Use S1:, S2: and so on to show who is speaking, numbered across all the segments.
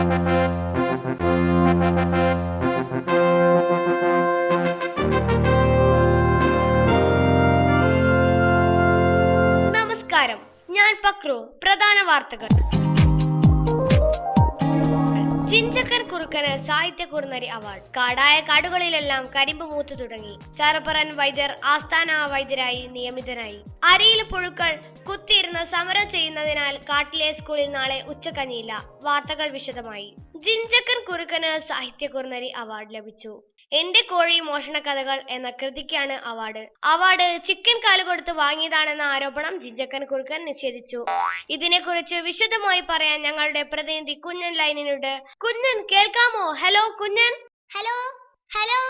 S1: നമസ്കാരം. ഞാൻ പക്രു പ്രധാന വാർത്തകൾ. ചിഞ്ചക്കൻ കുറുക്കന് സാഹിത്യ കുറുനരി അവാർഡ്. കാടായ കാടുകളിലെല്ലാം കരിമ്പ് മൂത്തു തുടങ്ങി. ചാരപ്പറൻ വൈദ്യർ ആസ്ഥാന വൈദ്യരായി നിയമിതനായി. അരിയിൽ പുഴുക്കൾ കുത്തിയിരുന്ന് സമരം ചെയ്യുന്നതിനാൽ കാട്ടിലെ സ്കൂളിൽ നാളെ ഉച്ചക്കഞ്ഞിയില്ല വാർത്തകൾ വിശദമായി. ജിഞ്ചക്കൻ കുറുക്കന് സാഹിത്യ കുറുനരി അവാർഡ് ലഭിച്ചു. എന്റെ കോഴി മോഷണ കഥകൾ എന്ന കൃതിക്കാണ് അവാർഡ്. അവാർഡ് ചിക്കൻ കാൽ കൊടുത്ത് വാങ്ങിയതാണെന്ന ആരോപണം ജിഞ്ചക്കൻ കുറുക്കൻ നിഷേധിച്ചു. ഇതിനെക്കുറിച്ച് വിശദമായി പറയാൻ ഞങ്ങളുടെ പ്രതിനിധി കുഞ്ഞൻ ലൈനിനുണ്ട്. കുഞ്ഞൻ കേൾക്കാമോ? ഹലോ കുഞ്ഞൻ? Hello hello.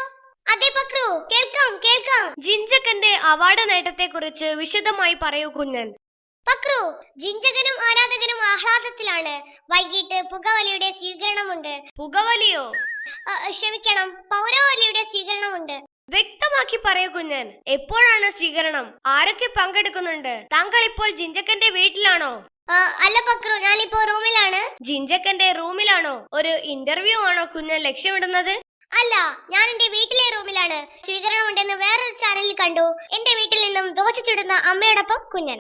S1: അതെ പക്രു. കേൾക്കാം കേൾക്കാം. ജിഞ്ചക്കന്റെ അവാർഡ് നേട്ടത്തെ കുറിച്ച് വിശദമായി പറയൂ കുഞ്ഞൻ. പക്രു ജിഞ്ചകനും ആരാധകനും ആഹ്ലാദത്തിലാണ്. വൈകിട്ട് പുകവലിയുടെ സ്വീകരണമുണ്ട്. പുകവലിയോ? ക്ഷമിക്കണം. പൗരവലിയുടെ സ്വീകരണമുണ്ട്. വ്യക്തമാക്കി പറയൂ കുഞ്ഞൻ. എപ്പോഴാണ് സ്വീകരണം? ആരൊക്കെ പങ്കെടുക്കുന്നുണ്ട്? താങ്കൾ ഇപ്പോൾ ജിഞ്ചക്കന്റെ വീട്ടിലാണോ? അല്ല പക്രു. ഞാനിപ്പോ റൂമിലാണ്. ജിഞ്ചക്കന്റെ റൂമിലാണോ? ഒരു ഇന്റർവ്യൂ ആണോ കുഞ്ഞൻ ലക്ഷ്യമിടുന്നത്? അല്ല ഞാൻ എന്റെ വീട്ടിലെ റൂമിലാണ്. സ്വീകരണം ഉണ്ടെന്ന് വേറൊരു ചാനലിൽ കണ്ടു. എന്റെ വീട്ടിൽ നിന്നും ദോശ ചുടുന്ന അമ്മയോടൊപ്പം കുഞ്ഞൻ.